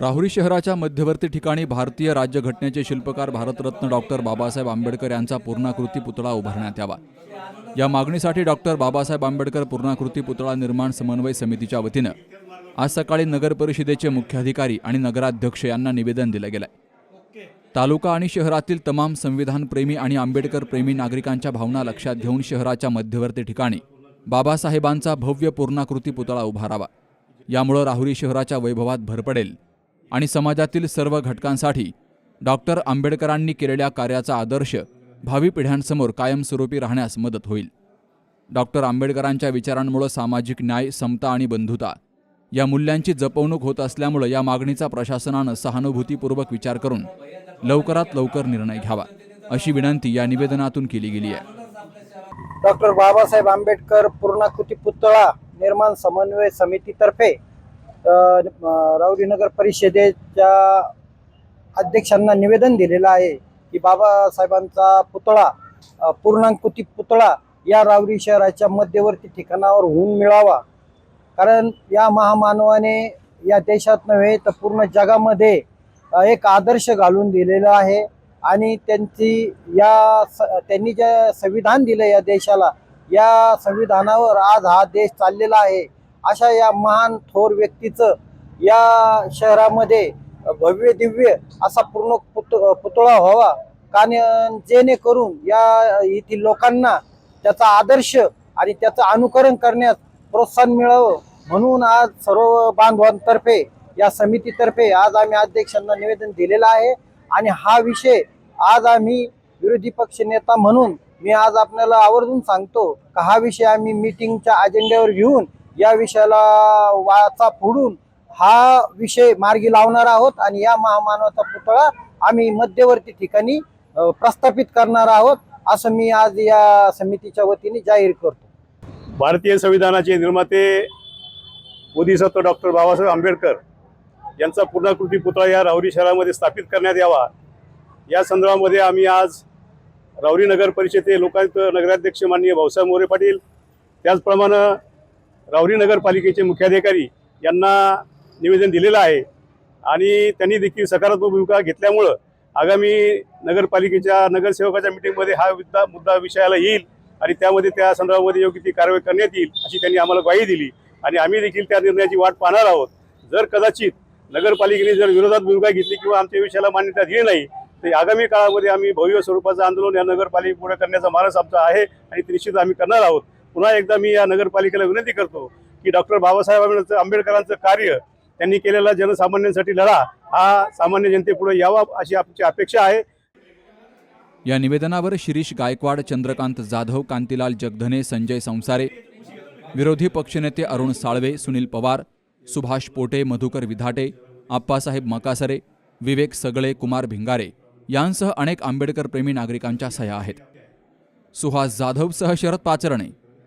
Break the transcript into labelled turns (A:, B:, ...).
A: राहुरी शहराच्या मध्यवर्ती ठिकाणी भारतीय राज्यघटनेचे शिल्पकार भारतरत्न डॉक्टर बाबासाहेब आंबेडकर यांचा पूर्णाकृती पुतळा उभारण्यात यावा. या मागणीसाठी डॉक्टर बाबासाहेब आंबेडकर पूर्णाकृती पुतळा निर्माण समन्वय समितीच्या वतीनं आज सकाळी नगर परिषदेचे मुख्याधिकारी आणि नगराध्यक्ष यांना निवेदन दिलं गेलंय. तालुका आणि शहरातील तमाम संविधानप्रेमी आणि आंबेडकर प्रेमी नागरिकांच्या भावना लक्षात घेऊन शहराच्या मध्यवर्ती ठिकाणी बाबासाहेबांचा भव्य पूर्णाकृती पुतळा उभारावा. यामुळं राहुरी शहराच्या वैभवात भर पडेल आणि समाजातील सर्व घटकांसाठी डॉक्टर आंबेडकरांनी केलेल्या कार्याचा आदर्श भावी पिढ्यांसमोर कायमस्वरूपी राहण्यास मदत होईल. डॉक्टर आंबेडकरांच्या विचारांमुळे सामाजिक न्याय समता आणि बंधुता या मूल्यांची जपवणूक होत असल्यामुळं या मागणीचा प्रशासनानं सहानुभूतीपूर्वक विचार करून लवकरात लवकर निर्णय घ्यावा अशी विनंती या निवेदनातून केली गेली आहे.
B: डॉक्टर बाबासाहेब आंबेडकर पूर्णाकृती पुतळा निर्माण समन्वय समितीतर्फे राऊरी नगर परिषदेच्या अध्यक्षांना निवेदन दिलेलं आहे की बाबासाहेबांचा पुतळा पूर्णांकुती पुतळा या रावरी शहराच्या मध्यवर्ती ठिकाणावर होऊन मिळावा. कारण या महामानवाने या देशात नव्हे तर पूर्ण जगामध्ये एक आदर्श घालून दिलेला आहे आणि त्यांची या स त्यांनी जे संविधान दिलं या देशाला या संविधानावर आज हा देश चाललेला आहे. अशा या महान थोर व्यक्तीचं या शहरामध्ये भव्य दिव्य असा पूर्ण पुत पुतळा व्हावा. कारण जेणेकरून या येथील लोकांना त्याचा आदर्श आणि त्याचं अनुकरण करण्यास प्रोत्साहन मिळावं. म्हणून आज सर्व बांधवांतर्फे या समितीतर्फे आज आम्ही अध्यक्षांना निवेदन दिलेलं आहे. आणि हा विषय आज आम्ही विरोधी पक्ष नेता म्हणून मी आज आपल्याला आवर्जून सांगतो का हा विषय आम्ही मीटिंगच्या अजेंड्यावर घेऊन या विषयाला वाचा फोडून हा विषय मार्गी लावणार आहोत आणि या महामानवाचा पुतळा आम्ही मध्यवर्ती ठिकाणी प्रस्थापित करणार आहोत असं मी आज या समितीच्या वतीने जाहीर करतो.
C: भारतीय संविधानाचे निर्माते बोधिसत्व डॉक्टर बाबासाहेब आंबेडकर यांचा पूर्णाकृती पुतळा या राहुरी शहरामध्ये स्थापित करण्यात यावा. या संदर्भामध्ये आम्ही आज राहुरी नगर परिषदे लोकायुक्त नगराध्यक्ष माननीय भाऊसाहेब मोरे पाटील त्याचप्रमाणे राहुरी नगरपालिकेचे मुख्याधिकारी यांना निवेदन दिलेलं आहे. आणि त्यांनी देखील सकारात्मक भूमिका घेतल्यामुळं आगामी नगरपालिकेच्या नगरसेवकाच्या मिटिंगमध्ये हा मुद्दा मुद्दा विषयाला येईल आणि त्यामध्ये त्या संदर्भामध्ये योग्य ती कारवाई करण्यात येईल अशी त्यांनी आम्हाला ग्वाही दिली. आणि आम्ही देखील त्या निर्णयाची वाट पाहणार आहोत. जर कदाचित नगरपालिकेने जर विरोधात भूमिका घेतली किंवा आमच्या विषयाला मान्यता दिली नाही तर आगामी काळामध्ये आम्ही भव्य स्वरूपाचं आंदोलन या नगरपालिकेपुढे करण्याचा मानस आमचा आहे आणि ते निश्चित आम्ही करणार आहोत. पुन्हा एकदा मी या नगरपालिकेला विनंती करतो की डॉक्टर बाबासाहेब आंबेडकर आंबेडकरांचं कार्य त्यांनी केलेला जनसामान्यांसाठी लढा हा सामान्य जनतेपुढे यावा अशी आमची अपेक्षा आहे.
A: या निवेदनावर शिरीष गायकवाड चंद्रकांत जाधव कांतीलाल जगधने संजय संसारे विरोधी पक्षनेते अरुण साळवे सुनील पवार सुभाष पोटे मधुकर विधाटे आप्पासाहेब मकासरे विवेक सगळे कुमार भिंगारे यांसह अनेक आंबेडकर प्रेमी नागरिकांच्या सह्या आहेत. Suhas जाधवसह Sharad Pacharne